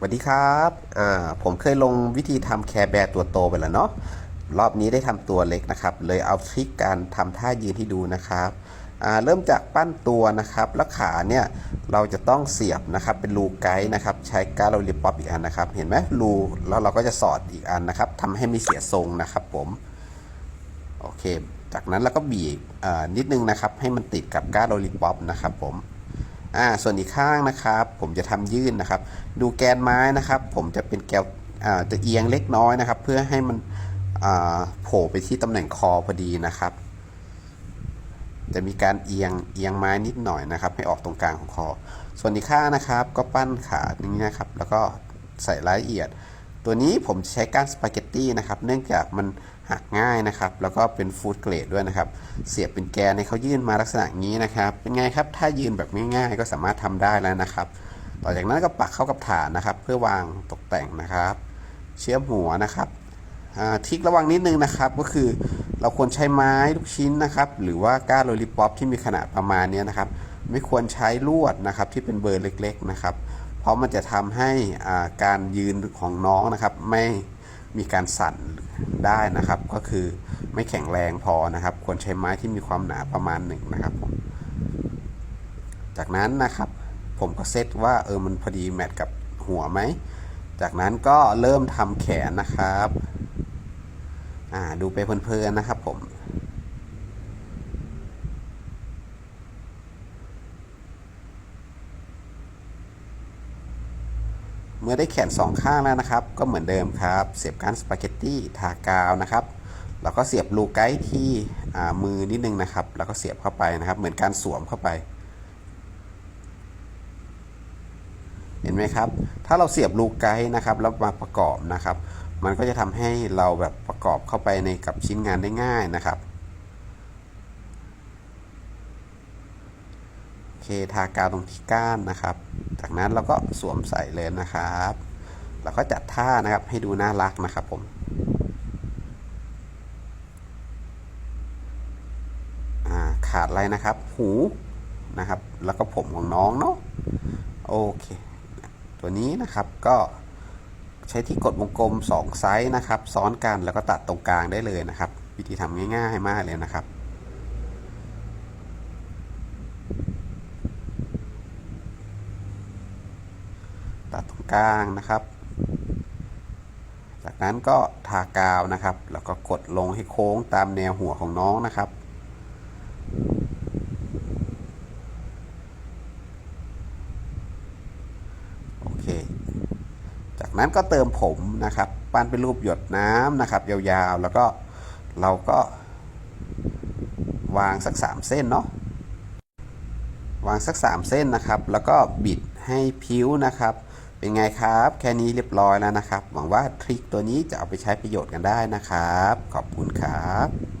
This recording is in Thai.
สวัสดีครับอ่าผมเคยลงวิธีทำแคร์แบร์ตัวโตไปแล้วเนาะ รอบนี้ได้ทำตัวเล็กนะครับ เลยเอาทริคการทำท่ายืนให้ดูนะครับอ่าเริ่มจากปั้นตัวนะครับ แล้วขาเนี่ยเราจะต้องเสียบนะครับ เป็นรูไกด์นะครับ ใช้การ์ดเราลิปป๊อปอีกอันนะครับ เห็นไหมรูแล้วเราก็จะสอดอีกอันนะครับทำให้ไม่เสียทรงนะครับผม โอเค จากนั้นเราก็บีบอ่านิดนึงนะครับ ให้มันติดกับการ์ดโรลิปป๊อปนะครับผม อ่าส่วนอีกข้างนะครับ ผมจะทำยื่นนะครับ ดูแกนไม้นะครับ ผมจะเป็นแกวอ่าจะเอียงเล็กน้อยนะครับ เพื่อให้มันอ่าโผล่ไปที่ตำแหน่งคอพอดีนะครับ จะมีการเอียงเอียงไม้นิดหน่อยนะครับ ให้ออกตรงกลางของคอ ส่วนอีกข้างนะครับ ก็ปั้นขาอย่างนี้นะครับ แล้วก็ใส่รายละเอียด ตัวนี้ผมใช้ก้านสปาเกตตี้นะครับ เนื่องจากมัน หักง่ายนะครับ แล้วก็เป็นฟู้ดเกรดด้วยนะครับ เสียบเป็นแกนให้เขายื่นมาลักษณะนี้นะครับ เป็นไงครับ ถ้ายืนแบบง่ายๆ ก็สามารถทำได้แล้วนะครับ ต่อจากนั้นก็ปักเข้ากับฐานนะครับ เพื่อวางตกแต่งนะครับ เชื่อมหัวนะครับทิกระวังนิดนึงนะครับ ก็คือเราควรใช้ไม้ลูกชิ้นนะครับ หรือว่าก้านโรลิปป๊อปที่มีขนาดประมาณนี้นะครับ ไม่ควรใช้ลวดนะครับที่เป็นเบอร์เล็ก ๆ นะครับ เพราะมันจะทำให้การยืนของน้องนะครับไม่ มีการสั่นได้นะครับ ก็คือไม่แข็งแรงพอนะครับ ควรใช้ไม้ที่มีความหนาประมาณหนึ่งนะครับผมจากนั้นนะครับ ผมก็เซตว่าเออมันพอดีแมทกับหัวไหม จากนั้นก็เริ่มทำแขนนะครับ อ่าดูไปเพลินๆนะครับผม เมื่อได้แขนสองข้างแล้วนะครับ ก็เหมือนเดิมครับ เสียบก้านสปาเกตตี้ทากาวนะครับแล้วก็เสียบลูไกด์ที่มือนิดนึงนะครับ แล้วก็เสียบเข้าไปนะครับ เหมือนการสวมเข้าไป เห็นไหมครับ ถ้าเราเสียบลูกไกด์นะครับแล้วมาประกอบนะครับ มันก็จะทำให้เราแบบประกอบเข้าไปในกับชิ้นงานได้ง่ายนะครับโอเคทากาวตรงที่ก้านนะครับ จากนั้นเราก็สวมใส่เลยนะครับแล้วก็จัดท่านะครับให้ดูน่ารักนะครับผมขาดอะไรนะครับ หูนะครับ แล้วก็ผมของน้องเนาะโอเค ตัวนี้นะครับก็ใช้ที่กดวงกลม 2 ไซส์นะครับ ซ้อนกันแล้วก็ตัดตรงกลางได้เลยนะครับ วิธีทำง่าย ๆ มากเลยนะครับ ตัดตรง กลางนะครับ จากนั้นก็ทากาวนะครับ แล้วก็กดลงให้โค้งตามแนวหัวของน้องนะครับโอเค จากนั้นก็เติมผมนะครับ ปั้นเป็นรูปหยดน้ำนะครับ ยาวๆ แล้วก็เราก็วางสัก 3 เส้นเนาะวางสัก 3 เส้นนะครับ แล้วก็บิดให้พิ้วนะครับ เป็นไงครับ แค่นี้เรียบร้อยแล้วนะครับ หวังว่าทริคตัวนี้จะเอาไปใช้ประโยชน์กันได้นะครับ ขอบคุณครับ